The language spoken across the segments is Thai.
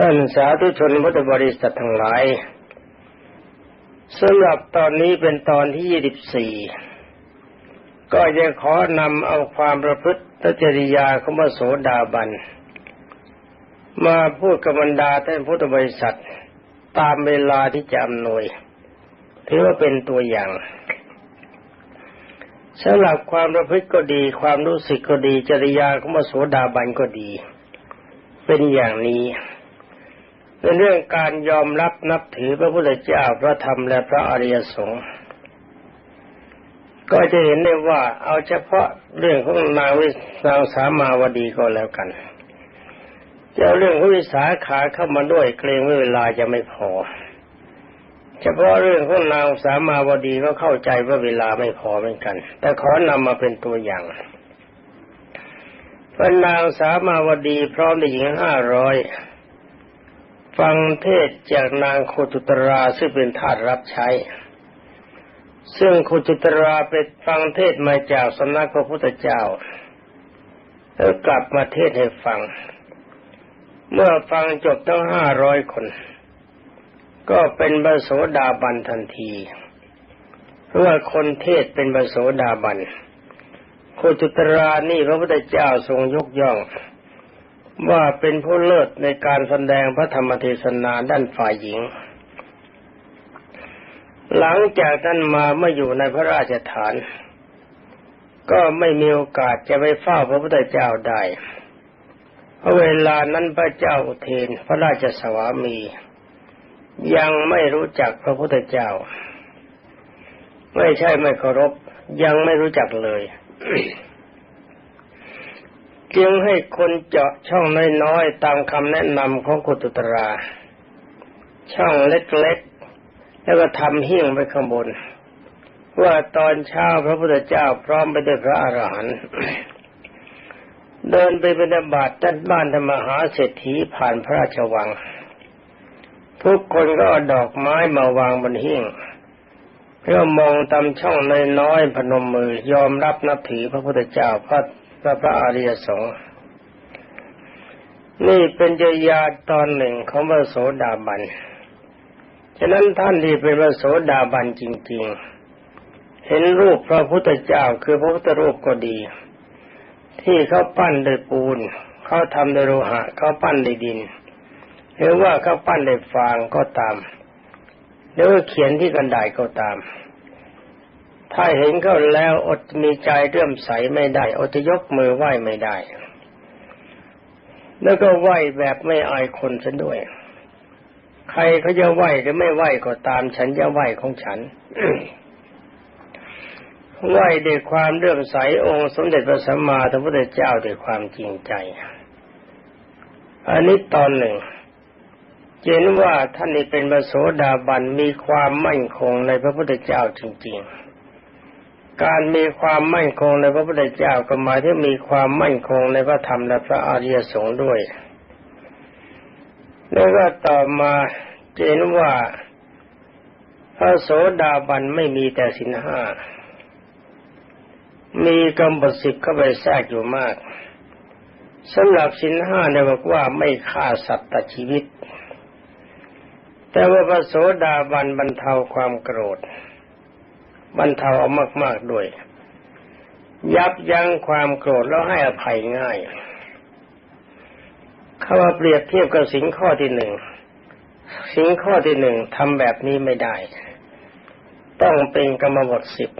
ท่านสาธุชนพุทธบริษัททั้งหลายสำหรับตอนนี้เป็นตอนที่ยี่สิบสี่ก็จะขอนำเอาความประพฤติจริยาของพระโสดาบัน มาพูดกับบรรดาท่านพุทธบริษัท ตามเวลาที่จะอำนวยถือว่าเป็นตัวอย่างสำหรับความประพฤติก็ดี ความรู้สึกก็ดีจริยาของพระโสดาบันก็ดี เป็นอย่างนี้ เป็นเรื่องการยอมรับนับถือพระพุทธเจ้าพระธรรมและพระอริยสงฆ์ก็จะเห็นได้ว่าเอาเฉพาะเรื่องของนางวินางสามาวดีก็แล้วกันจะเอาเรื่องของวิสาขาเข้ามาด้วยเกรงว่าเวลาจะไม่พอ เฉพาะเรื่องของนางสามาวดีก็เข้าใจว่าเวลาไม่พอเหมือนกัน แต่ขอนำมาเป็นตัวอย่างพระนางสามาวดีพร้อมด้วยหญิงห้าร้อย ฟังเทศจากนางโคจุตราซึ่งเป็นทาสรับใช้ ซึ่งโคจุตราเป็นฟังเทศมาจากสำนักพระพุทธเจ้าแล้วกลับมาเทศให้ฟัง เมื่อฟังจบทั้งห้าร้อยคน ก็เป็นบโสดาบันทันที เพราะว่าคนเทศเป็นบโสดาบันโคจุตรานี่พระพุทธเจ้าทรงยกย่อง ว่าเป็นผู้เลิศในการแสดงพระธรรมเทศนาด้านฝ่ายหญิง หลังจากท่านมาเมื่ออยู่ในพระราชฐาน ก็ไม่มีโอกาสจะไปเฝ้าพระพุทธเจ้าได้เพราะเวลานั้นพระเจ้าเทนพระราชสวามี ยังไม่รู้จักพระพุทธเจ้า ไม่ใช่ไม่เคารพยังไม่รู้จักเลย จึงให้คนเจาะช่องน้อยๆตามคำแนะนำของกุตุตรา ช่องเล็กๆ แล้วก็ทำหิ้งไปข้างบน ว่าตอนเช้าพระพุทธเจ้าพร้อมไปด้วยพระอรหันต์เดินไปเป็นบาตด้านบ้านธรรมหาเศรษฐีผ่านพระราชวัง ทุกคนก็เอาดอกไม้มาวางบนหิ้งเพื่อมองตามช่องน้อยๆพนมมือยอมรับนับถือพระพุทธเจ้าพระ พระพระอริยสงฆ์นี่เป็นจยาตอนหนึ่งของพระโสดาบัน ฉะนั้นท่านที่เป็นพระโสดาบันจริง ๆ เห็นรูปพระพุทธเจ้าคือพระพุทธรูปก็ดี ที่เขาปั้นด้วยปูน เขาทำด้วยโลหะ เขาปั้นด้วยดิน หรือว่าเขาปั้นด้วยฟางก็ตาม หรือว่าเขียนที่กันดาษก็ตาม ถ้าเห็นเขาแล้วอดมีใจเรื่มใสไม่ได้ อดจะยกมือไหว้ไม่ได้ แล้วก็ไหว้แบบไม่อายคนซะด้วย ใครเขาจะไหว้หรือไม่ไหว้ก็ตามฉันจะไหว้ของฉันไหว้ด้วยความเรื่อมใสองค์สมเด็จพระสัมมาสัมพุทธเจ้าด้วยความจริงใจ อันนี้ตอนหนึ่งเห็นว่าท่านนี้เป็นพระโสดาบันมีความมั่นคงในพระพุทธเจ้าจริง ๆ การมีความมั่นคงในพระพุทธเจ้าก็หมายถึงมีความมั่นคงในพระธรรมและพระอริยสงฆ์ด้วย แล้วก็ต่อมาเห็นว่าพระโสดาบันไม่มีแต่สินห้า มีกำบดสิบเข้าไปแทรกอยู่มากสำหรับสินห้าเนี่ยบอกว่าไม่ฆ่าสัตว์ตัดชีวิต แต่ว่าพระโสดาบันบรรเทาความโกรธ บรรเทาเอามาก ๆด้วย ยับยั้งความโกรธแล้วให้อภัยง่ายเขาว่าเปรียบเทียบกับสิ่งข้อที่หนึ่งสิ่งข้อที่หนึ่งทำแบบนี้ไม่ได้ ต้องเป็นกรรมบทสิบ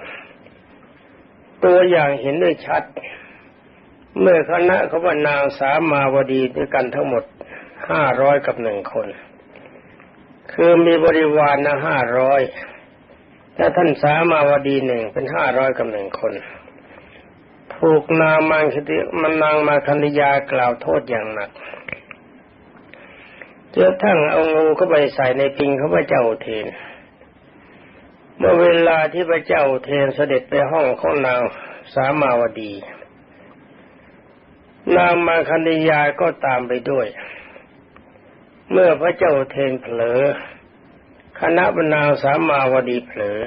ตัวอย่างเห็นด้วยชัด เมื่อคณะเขาว่านางสามาวดีด้วยกันทั้งหมดห้าร้อยกับหนึ่งคน คือมีบริวารนะห้าร้อย ถ้าท่านสามาวดีหนึ่งเป็นห้าร้อยกับหนึ่งคน ถูกนางมังคติมันนางมาคันธยากล่าวโทษอย่างหนักเจอทั้งเอางูเข้าไปใส่ในพิงเขาพระเจ้าเทน เมื่อเวลาที่พระเจ้าเทนเสด็จไปห้องของนางสามาวดี นางมาคันธยาก็ตามไปด้วย เมื่อพระเจ้าเทนเผลอ คณะบรรณาสามาวดีเผลอ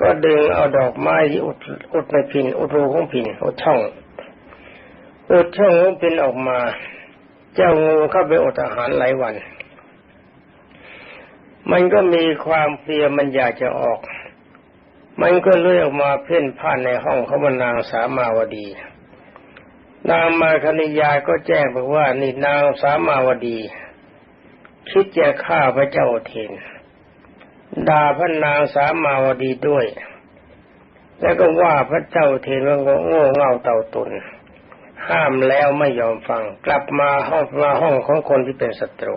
ก็ดึงเอาดอกไม้ที่อุดอุดในพิน อุดรูของพิน อุดช่อง อุดช่องของพินออกมา เจ้างูเข้าไปอดอาหารหลายวัน มันก็มีความเพลียมันอยากจะออก มันก็เลื่อยออกมาเพ่นพ่านในห้องเขาบนาสามาวดี นางมาคณิยาก็แจ้งบอกว่านี่นางสามาวดี คิดจะฆ่าพระเจ้าเทนด่าพระนางสามาวดีด้วย แล้วก็ว่าพระเจ้าเทนว่าโง่เง่าเต่าตุน ห้ามแล้วไม่ยอมฟัง กลับมาห้องมาห้องของคนที่เป็นศัตรู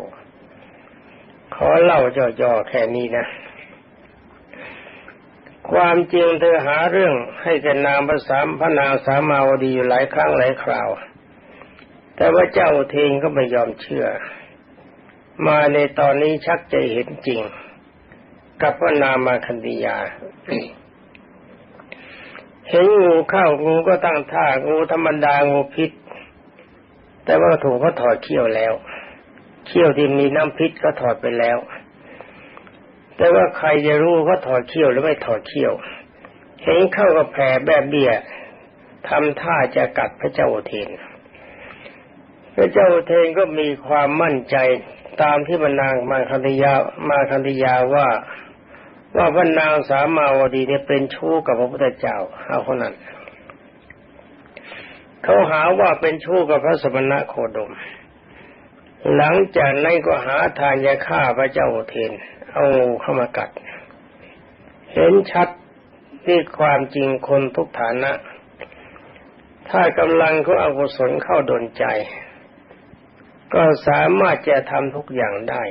ขอเล่าย่อๆแค่นี้นะ ความจริงเธอหาเรื่องให้แกนางภาษาพระนางสามาวดีอยู่หลายครั้งหลายคราว แต่ว่าเจ้าเทงก็ไม่ยอมเชื่อ มาในตอนนี้ชักจะเห็นจริง กับพระนามาคันธิยา เห็นงูเข้างูก็ตั้งท่างูธรรมดางูพิษ แต่ว่าถูกเขาถอดเขี้ยวแล้ว เขี้ยวที่มีน้ำพิษก็ถอดไปแล้ว แต่ว่าใครจะรู้เขาถอดเขี้ยวหรือไม่ถอดเขี้ยว เห็นเข้ากับแผลแบบเบี้ยทำท่าจะกัดพระเจ้าเทนพระเจ้าเทนก็มีความมั่นใจ ตามที่บรรนางมาคันธยามาคันธยาว่า ว่าพระนางสามาวดีเนี่ยเป็นชู้กับพระพุทธเจ้าเอาคนนั้นเขาหาว่าเป็นชู้กับพระสมณะโคดม หลังจากนั้นก็หาทางจะฆ่าพระเจ้าเทน เอางูเข้ามากัด เห็นชัดที่ความจริงคนทุกฐานะ ถ้ากำลังเขาอากุศลเข้าดนใจ ก็สามารถจะทำทุกอย่างได้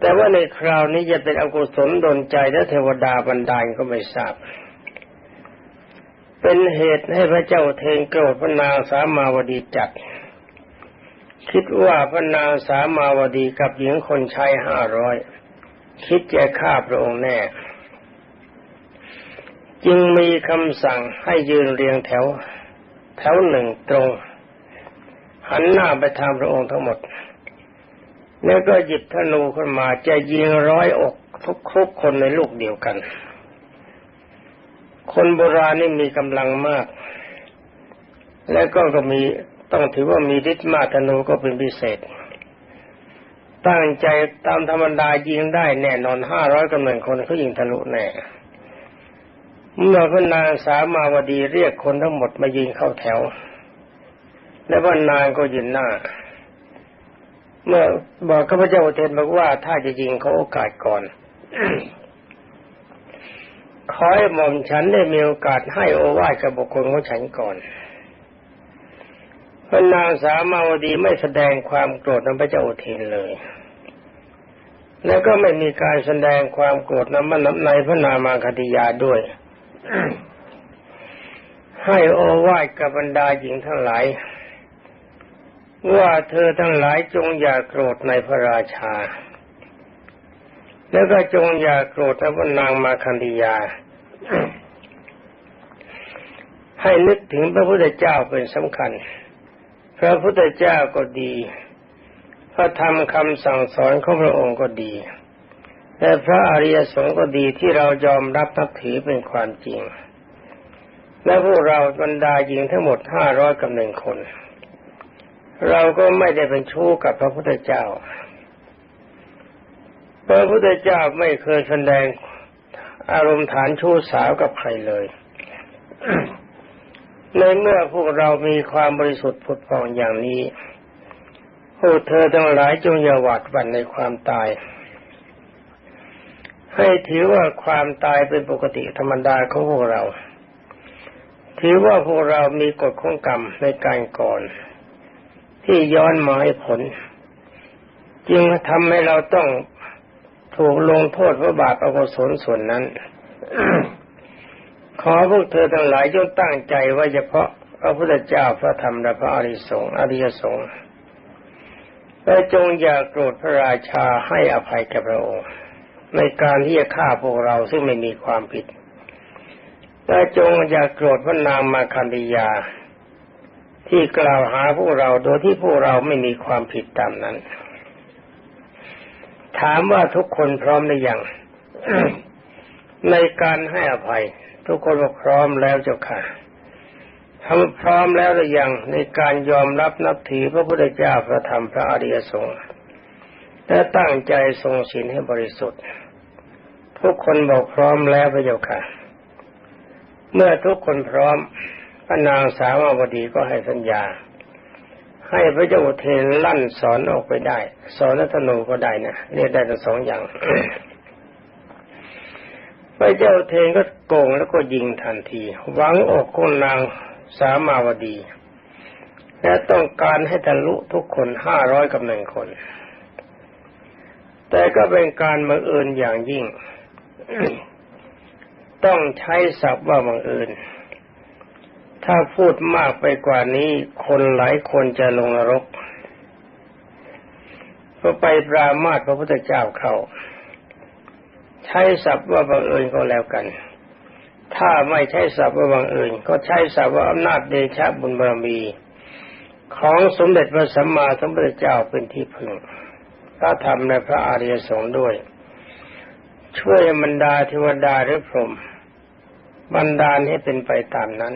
แต่ว่าในคราวนี้จะเป็นอกุศลดนใจและเทวดาบันดาลก็ไม่ทราบ เป็นเหตุให้พระเจ้าเทงโกรธพระนางสามาวดีจัด คิดว่าพระนางสามาวดีกับหญิงคนชายห้าร้อยคิดจะฆ่าพระองค์แน่ จึงมีคำสั่งให้ยืนเรียงแถว แถวหนึ่งตรง หันหน้าไปทางพระองค์ทั้งหมด แล้วก็หยิบธนูขึ้นมาจะยิงร้อยอกทุกคุกคนในลูกเดียวกัน คนโบราณนี่มีกำลังมาก แล้วก็ก็มีต้องถือว่ามีฤทธิ์มากธนูก็เป็นพิเศษ ตั้งใจตามธรรมดายิงได้แน่นอนห้าร้อยกับหนึ่งคนเขายิงทะลุแน่เมื่อพระนางสามาวดีเรียกคนทั้งหมดมายิงเข้าแถว และพระนางก็ยืนหน้า เมื่อบอกข้าพเจ้าเทนบอกว่าถ้าจะยิงเขาโอกาสก่อนขอให้หม่อมฉันได้มีโอกาสให้โอวาทกับบุคคลของฉันก่อนพระนางสามาวดีไม่แสดงความโกรธนั้นพระเจ้าอุเทนเลย แล้วก็ไม่มีการแสดงความโกรธนั้นมันในพระนามาคติยาด้วย ให้โอวาทกับบรรดาหญิงทั้งหลาย ว่าเธอทั้งหลายจงอย่าโกรธในพระราชา แล้วก็จงอย่าโกรธพระนางมาคันธยา ให้นึกถึงพระพุทธเจ้าเป็นสำคัญ พระพุทธเจ้าก็ดี พระธรรมคำสั่งสอนของพระองค์ก็ดีและพระอริยสงฆ์ก็ดีที่เรายอมรับนับถือเป็นความจริง และพวกเราบรรดาหญิงทั้งหมดห้าร้อยกับหนึ่งคน เราก็ไม่ได้เป็นชู้กับพระพุทธเจ้า พระพุทธเจ้าไม่เคยแสดงอารมณ์ฐานชู้สาวกับใครเลย ในเมื่อพวกเรามีความบริสุทธิ์ผุดผ่องอย่างนี้พวกเธอทั้งหลายจงอย่าหวาดหวั่นในความตาย ให้ถือว่าความตายเป็นปกติธรรมดาของพวกเรา ถือว่าพวกเรามีกฎของกรรมในการก่อน ที่ย้อนมาให้ผล จึงทำให้เราต้องถูกลงโทษเพราะบาปอกุศลส่วนนั้น ขอพวกเธอทั้งหลายจงตั้งใจว่าเฉพาะพระพุทธเจ้าพระธรรมและพระอริสงฆ์อริยสงฆ์และจงอย่าโกรธพระราชาให้อภัยแก่พระองค์ ในการที่จะฆ่าพวกเราซึ่งไม่มีความผิดและจงอย่าโกรธพระนางมาคันธยา ที่กล่าวหาพวกเราโดยที่พวกเราไม่มีความผิดตามนั้น ถามว่าทุกคนพร้อมหรือยังในการให้อภัย ทุกคนบอกพร้อมแล้วเจ้าค่ะทำพร้อมแล้วหรือยังในการยอมรับนับถือพระพุทธเจ้าพระธรรมพระอริยสงฆ์และตั้งใจทรงศีลให้บริสุทธิ์ ทุกคนบอกพร้อมแล้วพระเจ้าค่ะ เมื่อทุกคนพร้อม ระนางสาวาวดีก็ให้สัญญา ให้พระเจ้าเทนลั่นสอนออกไปได้ สอนนัตโนก็ได้นะเรียกได้ทั้งสองอย่างพระเจ้าเทนก็โกงแล้วก็ยิงทันทีหวังอกของนางสามาวดี และต้องการให้ทะลุทุกคนห้าร้อยกับหนึ่งคน แต่ก็เป็นการบังเอิญอย่างยิ่ง ต้องใช้ศัพท์ว่าบังเอิญ ถ้าพูดมากไปกว่านี้คนหลายคนจะลงนรกก็ไปปรามาสพระพุทธเจ้าเข้า ใช้ศัพท์ว่าบังเอิญก็แล้วกัน ถ้าไม่ใช้ศัพท์ว่าบังเอิญก็ใช้ศัพท์ว่าอำนาจเดชะบุญบารมี ของสมเด็จพระสัมมาสัมพุทธเจ้าเป็นที่พึ่งพระธรรมในพระอริยสงฆ์ด้วย ช่วยบรรดาเทวดาหรือพรหมบันดาให้เป็นไปตามนั้น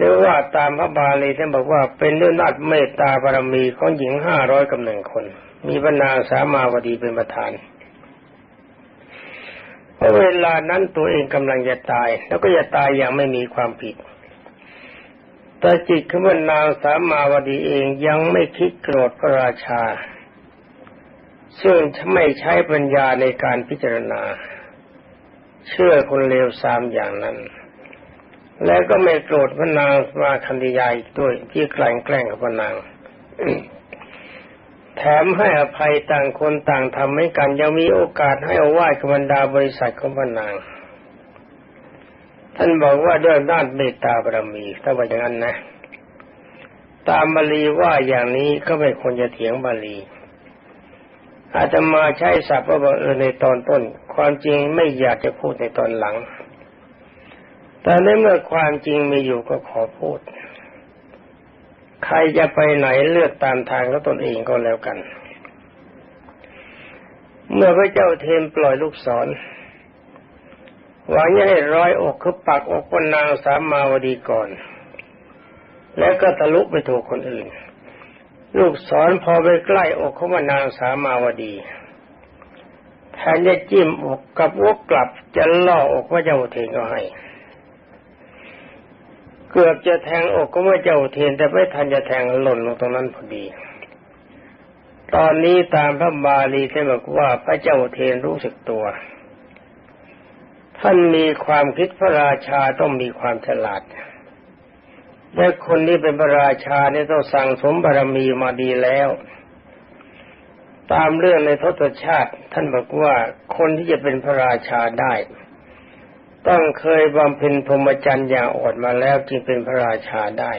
หรือว่าตามพระบาลีท่านบอกว่าเป็นด้วยนาจเมตตาบารมีของหญิงห้าร้อยกับหนึ่งคน มีบรรณาสามาวดีเป็นประธานเพราะเวลานั้นตัวเองกำลังจะตาย แล้วก็จะตายอย่างไม่มีความผิดแต่จิตของนางสามาวดีเองยังไม่คิดโกรธพระราชา ซึ่งไม่ใช้ปัญญาในการพิจารณา เชื่อคนเลวสามอย่างนั้น แล้วก็ไม่โกรธพระนางมาคันธยาอีกด้วย ที่แกล้งแกล้งกับพระนางแถมให้อภัยต่างคนต่างทำให้กันยังมีโอกาสให้อาวาสกับบรรดาบริษัทของพระนาง ท่านบอกว่าด้วยด้านเมตตาบารมีถ้าว่าอย่างนั้นนะ ตามบาลีว่าอย่างนี้ก็ไม่ควรจะเถียงบาลี อาจจะมาใช้ศัพท์ว่าบังเอิญในตอนต้น ความจริงไม่อยากจะพูดในตอนหลัง แต่ในเมื่อความจริงมีอยู่ก็ขอพูด ใครจะไปไหนเลือกตามทางของตนเองก็แล้วกัน เมื่อพระเจ้าเทนปล่อยลูกศรหวังจะให้ร้อยอกคือปักอกคนนางสามมาวดีก่อน แล้วก็ทะลุไปถูกคนอื่น ลูกศรพอไปใกล้อกเของนางสามาวดีแทนจะจิ้มอกกับอกกลับจะล่ออกพระเจ้าเทนก็ให้ เกือบจะแทงอกก็ว่เจ้าเทนแต่ไม่ทันจะแทงหล่นลงตรงนั้นพอดี ตอนนี้ตามพระบาลีท่านบอกว่าพระเจ้าเทนรู้สึกตัว ท่านมีความคิดพระราชาต้องมีความฉลาดและคนนี้เป็นพระราชาเนี่ยต้องสั่งสมบารมีมาดีแล้ว ตามเรื่องในทศชาติ ท่านบอกว่าคนที่จะเป็นพระราชาได้ ต้องเคยบำเพ็ญพรหมจรรย์อย่างอดมาแล้วจึงเป็นพระราชาได้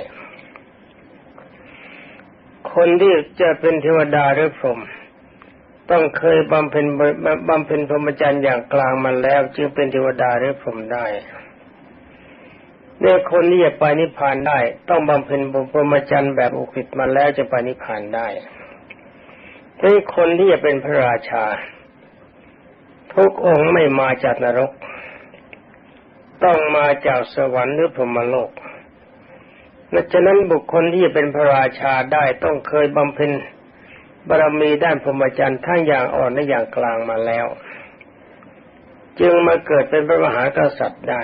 คนที่จะเป็นเทวดาหรือพรหมต้องเคยบำเพ็ญบำเพ็ญพรหมจรรย์อย่างกลางมาแล้ว จึงเป็นเทวดาหรือพรหมได้เนี่ยคนที่จะไปนิพพานได้ ต้องบำเพ็ญพรหมจรรย์แบบอุกฤษมาแล้วจะไปนิพพานได้ที่คนที่จะเป็นพระราชา ทุกองค์ไม่มาจากนรก ต้องมาจากสวรรค์หรือพรหมโลกดังนั้นบุคคลที่จะเป็นพระราชาได้ต้องเคยบำเพ็ญบารมีด้านพรหมจรรย์ทั้งอย่างอ่อนและอย่างกลางมาแล้ว จึงมาเกิดเป็นพระมหากษัตริย์ได้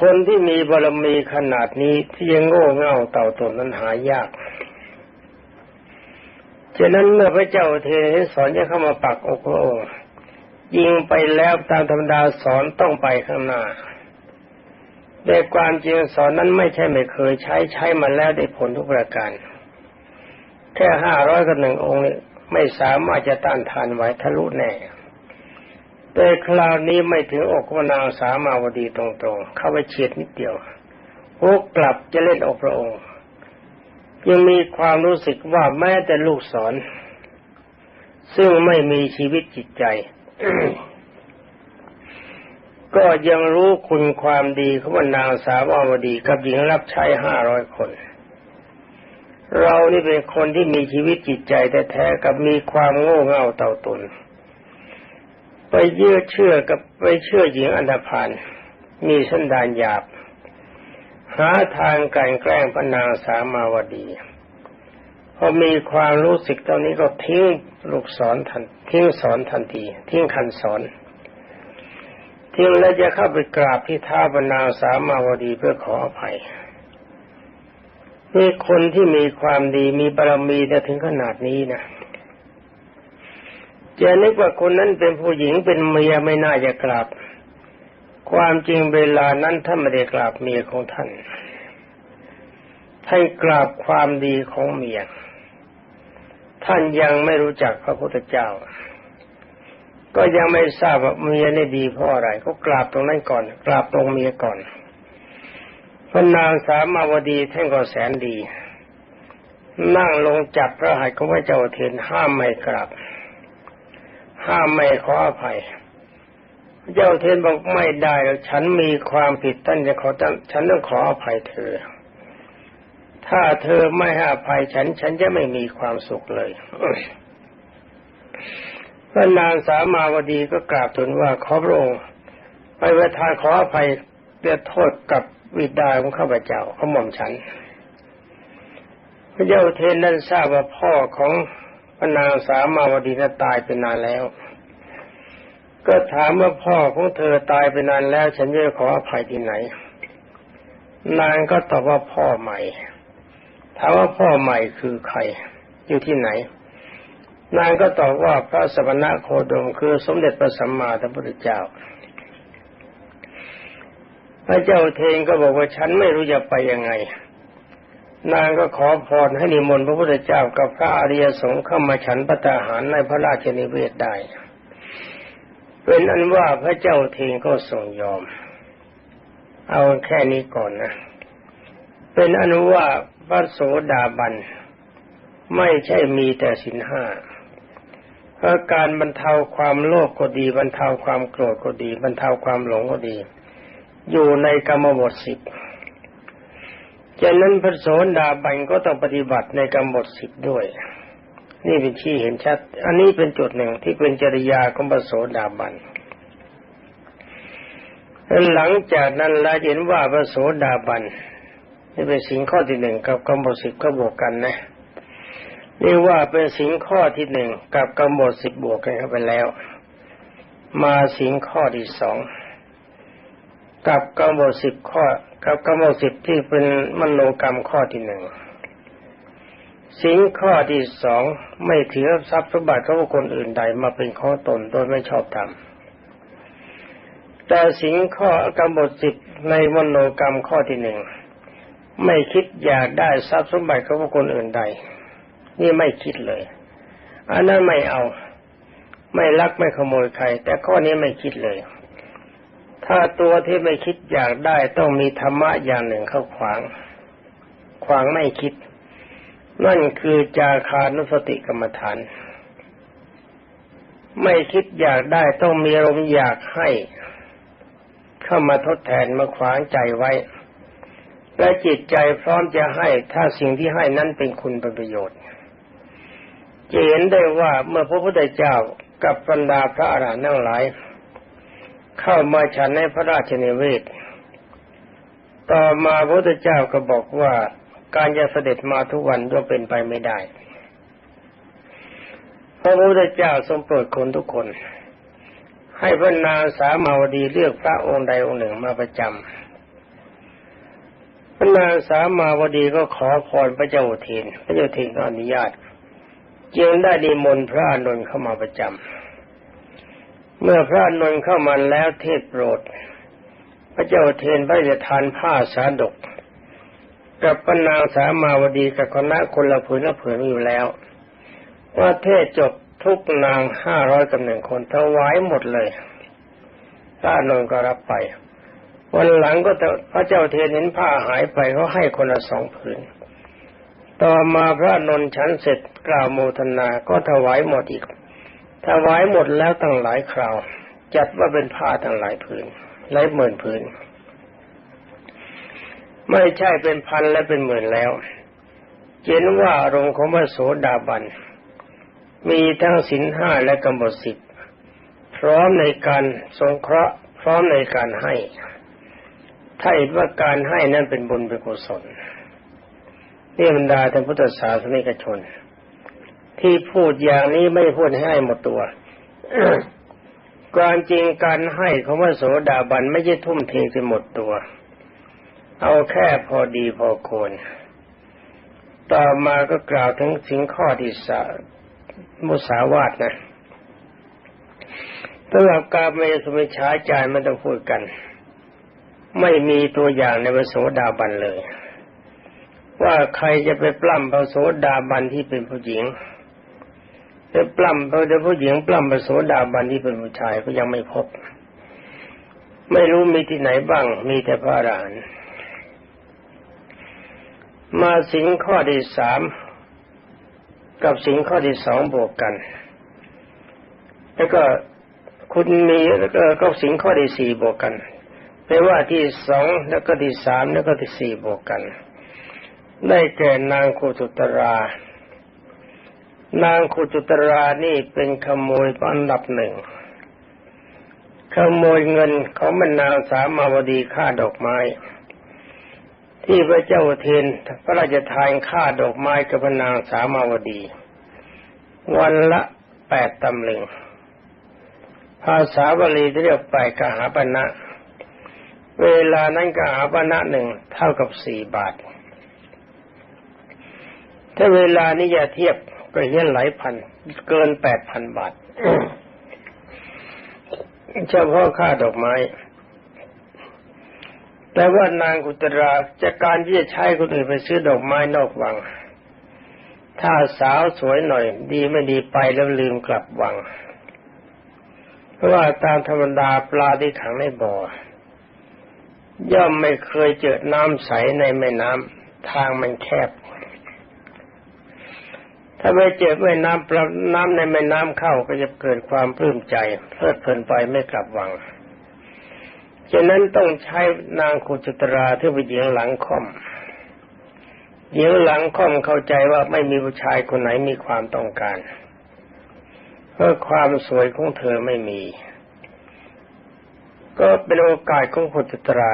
คนที่มีบารมีขนาดนี้ที่ยังโง่เง่าเต่าตนนั้นหายากฉะนั้นเมื่อพระเจ้าเทสอนจะเข้ามาปักอกพระองค์ ยิงไปแล้วตามธรรมดาสอนต้องไปข้างหน้าแต่ความจริงสอนนั้นไม่ใช่ไม่เคยใช้ใช้มาแล้วได้ผลทุกประการ แค่ห้าร้อยกับหนึ่งองค์นี้ไม่สามารถจะต้านทานไหวทะลุแน่แต่คราวนี้ไม่ถึงอกพระนางสามาวดีตรงๆ เข้าไปเฉียดนิดเดียวโอ้กลับจะเล่นอกพระองค์ ยังมีความรู้สึกว่าแม้แต่ลูกศรซึ่งไม่มีชีวิตจิตใจ ก็ยังรู้คุณความดีของนางสาวาวดีกับหญิงรับใช้ห้าร้อยคน เรานี่เป็นคนที่มีชีวิตจิตใจแต่แท้กับมีความโง่เง่าเต่าตุน ไปเยื่อเชื่อกับไปเชื่อหญิงอันธพาลมีสันดานหยาบ หาทางการแกล้งพระนางสามาวดี พอมีความรู้สึกตอนนี้ก็ทิ้งลูกศรทันทิ้งสอนทันที ทิ้งคันสอน ทิ้งแล้วจะเข้าไปกราบที่ท้าพระนาสามาวดีเพื่อขออภัยนี่คนที่มีความดีมีบารมีแต่ถึงขนาดนี้นะจะนึกว่าคนนั้นเป็นผู้หญิงเป็นเมียไม่น่าจะกราบ ความจริงเวลานั้นท่านไม่ได้กราบเมียของท่านท่านกราบความดีของเมีย ท่านยังไม่รู้จักพระพุทธเจ้า ก็ยังไม่ทราบว่าเมียนี่ดีเพราะอะไร ก็กราบตรงนั้นก่อน กราบตรงเมียก่อนพระนางสามาวดีท่านก็แสนดี นั่งลงจับพระหัตถ์ของพระเจ้าเทนห้ามไม่กราบ ห้ามไม่ขออภัยเจ้าเทนบอกไม่ได้แล้วฉันมีความผิดท่านจะขอฉันต้องขออภัยเธอ ถ้าเธอไม่ให้อภัยฉัน ฉันจะไม่มีความสุขเลยพระนางสามาวดีก็กราบทูลว่าขอพระองค์ไปประทานขออภัยเดือดโทษกับวิดาของข้าพเจ้าเขาหม่อมฉัน พระเจ้าเทนนั้นทราบว่าพ่อของพระนางสามาวดีนั้นตายไปนานแล้ว ก็ถามว่าพ่อของเธอตายไปนานแล้ว ฉันจะขออภัยที่ไหน นางก็ตอบว่าพ่อใหม่ ถามว่าพ่อใหม่คือใคร อยู่ที่ไหน นางก็ตอบว่าพระสมณะโคดมคือสมเด็จพระสัมมาสัมพุทธเจ้า พระเจ้าเทงก็บอกว่าฉันไม่รู้จะไปยังไง นางก็ขอพรให้นิมนต์พระพุทธเจ้ากับพระอริยสงฆ์เข้ามาฉันพระตาหารในพระราชนิเวศได้ เป็นอันว่าพระเจ้าเทงก็ทรงยอม เอาแค่นี้ก่อนนะเป็นอนุว่า พระโสดาบัน ไม่ใช่มีแต่สินห้าเพราะการบรรเทาความโลภกก็ดี บรรเทาความโกรธก็ดี บรรเทาความหลงก็ดี อยู่ในกรรมบทสิบจากนั้นพระโสดาบันก็ต้องปฏิบัติในกรรมบทสิบด้วย นี่เป็นที่เห็นชัด อันนี้เป็นจุดหนึ่งที่เป็นจริยาของพระโสดาบันหลังจากนั้นเราเห็นว่าพระโสดาบัน นี่เป็นสิ่งข้อที่หนึ่งกับกรรมบทสิบก็บวกกันนะนี่ว่าเป็นสิ่งข้อที่หนึ่งกับกรรมบทสิบบวกกันเข้าไปแล้ว มาสิ่งข้อที่สองกับกรรมสิบข้อ กับกรรมสิบที่เป็นมโนกรรมข้อที่หนึ่งสิ่งข้อที่สองไม่ถือทรัพย์สมบัติของคนอื่นใดมาเป็นข้อตนโดยไม่ชอบธรรมแต่สิ่งข้อกรรมสิบในมโนกรรมข้อที่หนึ่ง ไม่คิดอยากได้ทรัพย์สมบัติของคนอื่นใด นี่ไม่คิดเลย อันนั้นไม่เอา ไม่ลักไม่ขโมยใคร แต่ข้อนี้ไม่คิดเลย ถ้าตัวที่ไม่คิดอยากได้ต้องมีธรรมะอย่างหนึ่งเข้าขวาง ขวางไม่คิด นั่นคือจาคานุสติกรรมฐาน ไม่คิดอยากได้ต้องมีอารมณ์อยากให้ เข้ามาทดแทนมาขวางใจไว้ และจิตใจพร้อมจะให้ถ้าสิ่งที่ให้นั้นเป็นคุณเป็นประโยชน์จะเห็นได้ว่าเมื่อพระพุทธเจ้ากับบรรดาพระอรหันต์ทั้งหลาย เข้ามาฉันในพระราชนิเวศ ต่อมาพระพุทธเจ้าก็บอกว่าการจะเสด็จมาทุกวันก็เป็นไปไม่ได้พระพุทธเจ้าทรงโปรดคนทุกคน ให้พระนางสามาวดีเลือกพระองค์ใดองค์หนึ่งมาประจำ พระนางสามาวดีก็ขอพรพระเจ้าเทนพระเจ้าเทนก็อนุญาตจึงได้ดีมนพระอนุนเข้ามาประจำเมื่อพระนนท์เข้ามาแล้วเทศโปรด พระเจ้าเทนพระจะทานผ้าสาดก กับพระนางสามาวดีกับคณะคนละผืนละผืนอยู่แล้ว ว่าเทศจบทุกนางห้าร้อยกับหนึ่งคนถวายหมดเลยพระนนท์ก็รับไป วันหลังก็พระเจ้าเทนเห็นผ้าหายไปเขาให้คนละสองผืน ต่อมาพระนนท์ฉันเสร็จกล่าวโมทนาก็ถวายหมดอีก ถวายหมดแล้วตั้งหลายคราว จัดว่าเป็นผ้าตั้งหลายผืนหลายหมื่นผืน ไม่ใช่เป็นพันและเป็นหมื่นแล้วเห็นว่าอารมณ์ของพระโสดาบัน มีทั้งสินห้าและกำหนดสิบพร้อมในการสงเคราะห์พร้อมในการให้ ถ้าเห็นว่าการให้นั้นเป็นบุญเป็นกุศลนี่บรรดาท่านพุทธศาสนิกชน ที่พูดอย่างนี้ไม่พูดให้หมดตัวความจริงการให้ของพระโสดาบันไม่ใช่ทุ่มเทจนหมดตัว เอาแค่พอดีพอควรต่อมาก็กล่าวถึงสิ่งข้อที่สามุสาวาทนะสำหรับการเมสมิชาจารมันต้องพูดกัน ไม่มีตัวอย่างในพระโสดาบันเลย ว่าใครจะไปปล้ำพระโสดาบันที่เป็นผู้หญิงไปปล้ำพระผู้หญิงปล้ำพระโสดาบันที่เป็นผู้ชายก็ยังไม่พบ ไม่รู้มีที่ไหนบ้าง มีแต่พระอรหันต์มาสิงข้อที่สามกับสิงข้อที่สองบวกกัน แล้วก็คุณมีแล้วก็สิงข้อที่สี่บวกกัน แปลว่าที่สองแล้วก็ที่สามแล้วก็ที่สี่บวกกัน ได้แก่นางคุตุตรา นางคุตุตรานี่เป็นขโมยอันดับหนึ่งขโมยเงินของมันนางสามาวดีค่าดอกไม้ ที่พระเจ้าเทนพระราชทานค่าดอกไม้กับนางสามาวดี วันละแปดตำลึงภาษาบาลีเรียกไปกหาปณะ เวลานั้นกหาปณะหนึ่งเท่ากับสี่บาท ถ้าเวลานี้อย่าเทียบก็เห็นหลายพัน เกินแปดพันบาทเฉพาะค่าดอกไม้ แต่ว่านางกุตราจากการที่จะใช้คนอื่นไปซื้อดอกไม้นอกวัง ถ้าสาวสวยหน่อย ดีไม่ดีไปแล้วลืมกลับวัง เพราะว่าตามธรรมดาปลาที่ขังในบ่อ ย่อมไม่เคยเจอน้ำใสในแม่น้ำทางมันแคบ ถ้าไปเจอแม่น้ำปลาน้ำในแม่น้ำเข้าก็จะเกิดความปลื้มใจเพลิดเพลินไปไม่กลับวังฉะนั้นต้องใช้นางคุจุตราที่ไปหญิงหลังค่อมหญิงหลังค่อมเข้าใจว่าไม่มีผู้ชายคนไหนมีความต้องการ เพราะความสวยของเธอไม่มี ก็เป็นโอกาสของคุจตรา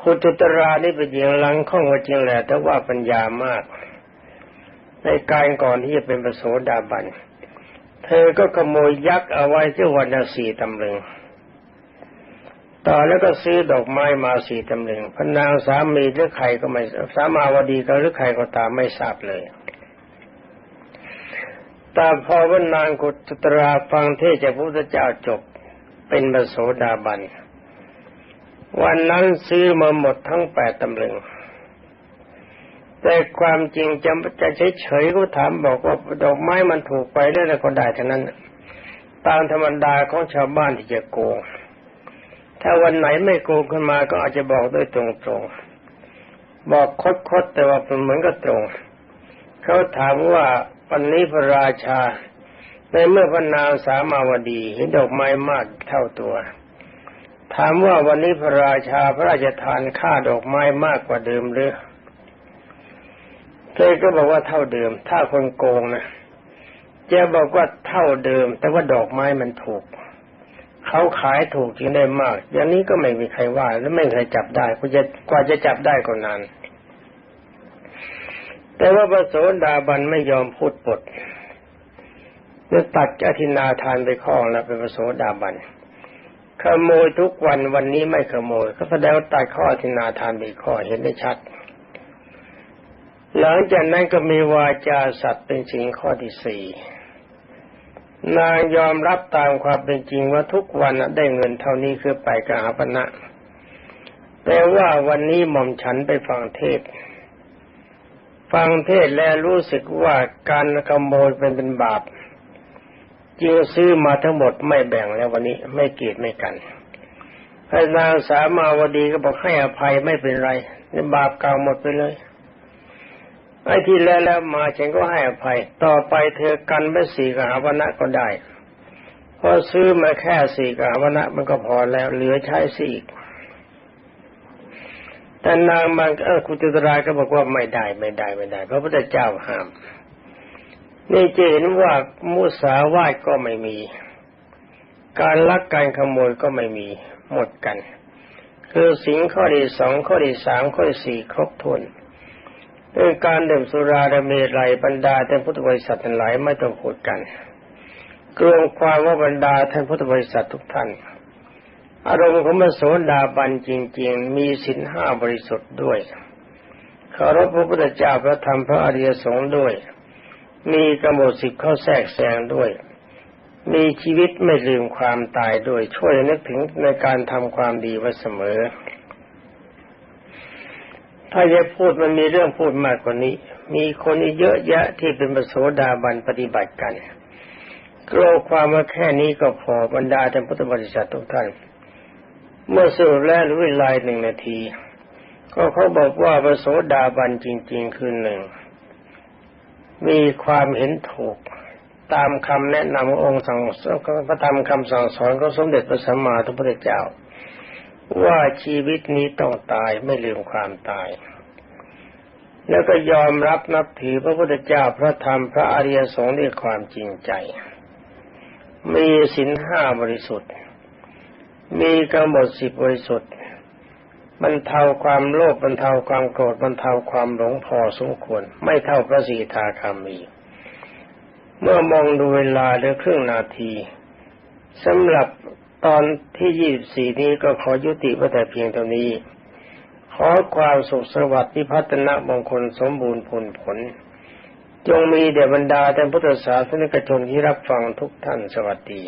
คุจตรานี่เป็นหญิงหลังค่อมก็จริงแหละแต่ว่าปัญญามาก ในการก่อนที่จะเป็นประโสดาบัน เธอก็ขโมยยักษ์เอาไว้ที่วันละสี่ตำลึงต่อแล้วก็ซื้อดอกไม้มาสี่ตำลึงพนางสามีหรือใครก็ไม่สามาวดีก็หรือใครก็ตามไม่ทราบเลยแต่พอวันนางกุตราฟังเทศจากพระพุทธเจ้าจบ เป็นบโสดาบัน วันนั้นซื้อมาหมดทั้งแปดตำลึง แต่ความจริงจะจะเฉยๆก็ถามบอกว่าดอกไม้มันถูกไปแล้วก็ได้ทั้งนั้น ตามธรรมดาของชาวบ้านที่จะโกง ถ้าวันไหนไม่โกงขึ้นมาก็อาจจะบอกด้วยตรงๆ บอกคดๆแต่ว่าเป็นเหมือนกับตรง เขาถามว่าวันนี้พระราชา ในเมื่อพนางสามาวดีเห็นดอกไม้มากเท่าตัว ถามว่าวันนี้พระราชาพระราชทานค่าดอกไม้มากกว่าเดิมหรือเธอก็บอกว่าเท่าเดิม ถ้าคนโกงนะจะบอกว่าเท่าเดิม แต่ว่าดอกไม้มันถูก เขาขายถูกจริงได้มาก อย่างนี้ก็ไม่มีใครว่า และไม่มีใครจับได้กว่าจะกว่าจะจับได้ก็นานแต่ว่าพระโสดาบันไม่ยอมพูดปด จะตัดอธินาทานไปข้อแล้วเป็นพระโสดาบันขโมยทุกวันวันนี้ไม่ขโมย ก็แสดงว่าตัดข้ออธินาทานไปข้อเห็นได้ชัด หลังจากนั้นก็มีวาจาสัตว์เป็นสิ่งข้อที่สี่นางยอมรับตามความเป็นจริงว่าทุกวันได้เงินเท่านี้คือไปกาปณะแต่ว่าวันนี้หม่อมฉันไปฟังเทศ ฟังเทศแล้วรู้สึกว่าการขโมยเป็นเป็นบาป จึงซื้อมาทั้งหมดไม่แบ่งแล้ววันนี้ไม่เกียดไม่กันพระนางสามาวดีก็บอกให้อภัยไม่เป็นไรนี่บาปเก่าหมดไปเลยไอ้ที่แล้วแล้วมาฉันก็ให้อภัย ต่อไปเธอกันไม่สี่กหาวนะก็ได้เพราะซื้อมาแค่สี่กหาวนะมันก็พอแล้ว เหลือใช้สี่แต่นางบางเออคุณตุตราก็บอกว่าไม่ได้ไม่ได้ไม่ได้เพราะพระเจ้าห้าม นี่จะเห็นว่ามุสาวาทก็ไม่มี การลักการขโมยก็ไม่มีหมดกัน คือสิงข้อที่สองข้อที่สามข้อที่สี่ครบถ้วนเรื่องการดื่มสุราดเมรัยบรรดาท่านพุทธบริษัททั้งหลายไม่ต้องพูดกันกรวมความว่าบรรดาท่านพุทธบริษัททุกท่าน อารมณ์ของมโสดาบันจริง ๆ มีสินห้าบริสุทธิ์ด้วยเคารพพระพุทธเจ้าพระธรรมพระอริยสงฆ์ด้วย มีกำหนดสิบข้อแทรกแซงด้วย มีชีวิตไม่ลืมความตายด้วยช่วยนึกถึงในการทำความดีไว้เสมอ ถ้าจะพูดมันมีเรื่องพูดมากกว่านี้ มีคนเยอะแยะที่เป็นประโสดาบันปฏิบัติกันกลัวความว่าแค่นี้ก็พอบรรดาท่านพุทธบริษัททุกท่าน เมื่อสุดแล้วเวลาหนึ่งนาที ก็เขาบอกว่าประโสดาบันจริง ๆ คือหนึ่ง มีความเห็นถูกตามคำแนะนำขององค์สั่งพระธรรมคำสั่งสอนของสมเด็จพระสัมมาสัมพุทธเจ้า ว่าชีวิตนี้ต้องตายไม่ลืมความตาย แล้วก็ยอมรับนับถือพระพุทธเจ้าพระธรรมพระอริยสงฆ์ด้วยความจริงใจ มีศีลห้าบริสุทธิ์ มีกำหนดสิบบริสุทธิ์ บรรเทาความโลภบรรเทาความโกรธบรรเทาความหลงพอสมควร ไม่เท่าพระสีทาคามี เมื่อมองดูเวลาเหลือครึ่งนาทีสำหรับตอนที่ยี่สิบสี่นี้ก็ขอยุติไว้แต่เพียงเท่านี้ ขอความสุขสวัสดิ์พิพัฒนมงคลสมบูรณ์ผลผล จงมีแด่บรรดาท่พุทธศาสนิกชนที่รับฟังทุกท่านสวัสดี